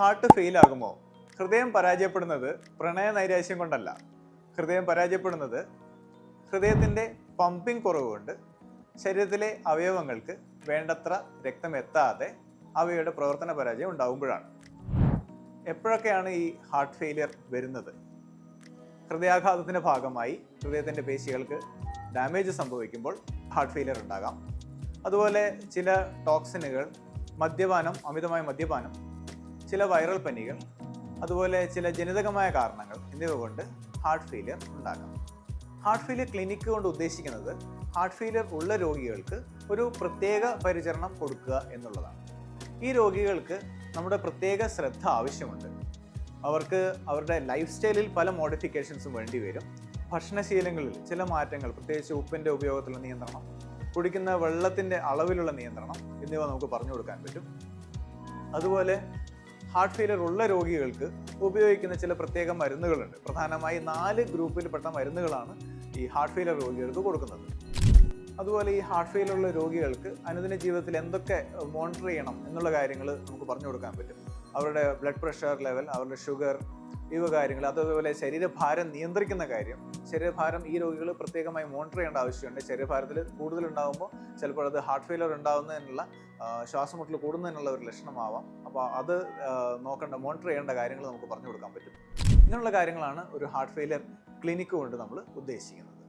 Heart fail ആകുമോ? ഹൃദയം പരാജയപ്പെടുന്നത് പ്രണയ നൈരാശ്യം കൊണ്ടല്ല. ഹൃദയം പരാജയപ്പെടുന്നത് ഹൃദയത്തിന്റെ പമ്പിംഗ് കുറവ് കൊണ്ട് ശരീരത്തിലെ അവയവങ്ങൾക്ക് വേണ്ടത്ര രക്തം എത്താതെ അവയുടെ പ്രവർത്തന പരാജയം ഉണ്ടാകുമ്പോഴാണ് എപ്പോഴൊക്കെയാണ് ഈ ഹാർട്ട് ഫെയിലിയർ വരുന്നത്? ഹൃദയാഘാതത്തിന്റെ ഭാഗമായി ഹൃദയത്തിന്റെ പേശികൾക്ക് ഡാമേജ് സംഭവിക്കുമ്പോൾ ഹാർട്ട് ഫെയിലിയർ ഉണ്ടാകാം. അതുപോലെ ചില ടോക്സിനുകൾ മദ്യപാനം അമിതമായ മദ്യപാനം ചില വൈറൽ പനികൾ അതുപോലെ ചില ജനിതകമായ കാരണങ്ങൾ എന്നിവ കൊണ്ട് ഹാർട്ട് ഫെയിലിയർ ഉണ്ടാകാം. ഹാർട്ട് ഫെയിലിയർ ക്ലിനിക്ക് കൊണ്ട് ഉദ്ദേശിക്കുന്നത് ഹാർട്ട് ഫെയിലിയർ ഉള്ള രോഗികൾക്ക് ഒരു പ്രത്യേക പരിചരണം കൊടുക്കുക എന്നുള്ളതാണ്. ഈ രോഗികൾക്ക് നമ്മുടെ പ്രത്യേക ശ്രദ്ധ ആവശ്യമുണ്ട്. അവർക്ക് അവരുടെ ലൈഫ് സ്റ്റൈലിൽ പല മോഡിഫിക്കേഷൻസും വേണ്ടി വരും. ഭക്ഷണശീലങ്ങളിൽ ചില മാറ്റങ്ങൾ പ്രത്യേകിച്ച് ഉപ്പിന്റെ ഉപയോഗത്തിലുള്ള നിയന്ത്രണം കുടിക്കുന്ന വെള്ളത്തിന്റെ അളവിലുള്ള നിയന്ത്രണം എന്നിവ നമുക്ക് പറഞ്ഞു കൊടുക്കാൻ പറ്റും. അതുപോലെ ഹാർട്ട് ഫെയിലർ ഉള്ള രോഗികൾക്ക് ഉപയോഗിക്കുന്ന ചില പ്രത്യേക മരുന്നുകളുണ്ട്. പ്രധാനമായി നാല് ഗ്രൂപ്പിൽപ്പെട്ട മരുന്നുകളാണ് ഈ ഹാർട്ട് ഫെയിലർ രോഗികൾക്ക് കൊടുക്കുന്നത്. അതുപോലെ ഈ ഹാർട്ട് ഫെയിലിയർ ഉള്ള രോഗികൾക്ക് അനുദിന ജീവിതത്തിൽ എന്തൊക്കെ മോണിറ്റർ ചെയ്യണം എന്നുള്ള കാര്യങ്ങൾ നമുക്ക് പറഞ്ഞു കൊടുക്കാൻ പറ്റും. അവരുടെ ബ്ലഡ് പ്രഷർ ലെവൽ അവരുടെ ഷുഗർ ഇവ കാര്യങ്ങൾ അതുപോലെ ശരീരഭാരം നിയന്ത്രിക്കുന്ന കാര്യം. ശരീരഭാരം ഈ രോഗികൾ പ്രത്യേകമായി മോണിറ്റർ ചെയ്യേണ്ട ആവശ്യമുണ്ട്. ശരീരഭാരത്തിൽ കൂടുതൽ ഉണ്ടാകുമ്പോൾ ചിലപ്പോൾ അത് ഹാർട്ട് ഫെയിലർ ഉണ്ടാകുന്നതിനുള്ള ശ്വാസമുട്ടൽ കൂടുന്നതിനുള്ള ഒരു ലക്ഷണമാവാം. അപ്പോൾ അത് നോക്കേണ്ട മോണിറ്റർ ചെയ്യേണ്ട കാര്യങ്ങൾ നമുക്ക് പറഞ്ഞു കൊടുക്കാൻ പറ്റും. ഇങ്ങനെയുള്ള കാര്യങ്ങളാണ് ഒരു ഹാർട്ട് ഫെയിലിയർ ക്ലിനിക്ക് കൊണ്ട് നമ്മൾ ഉദ്ദേശിക്കുന്നത്.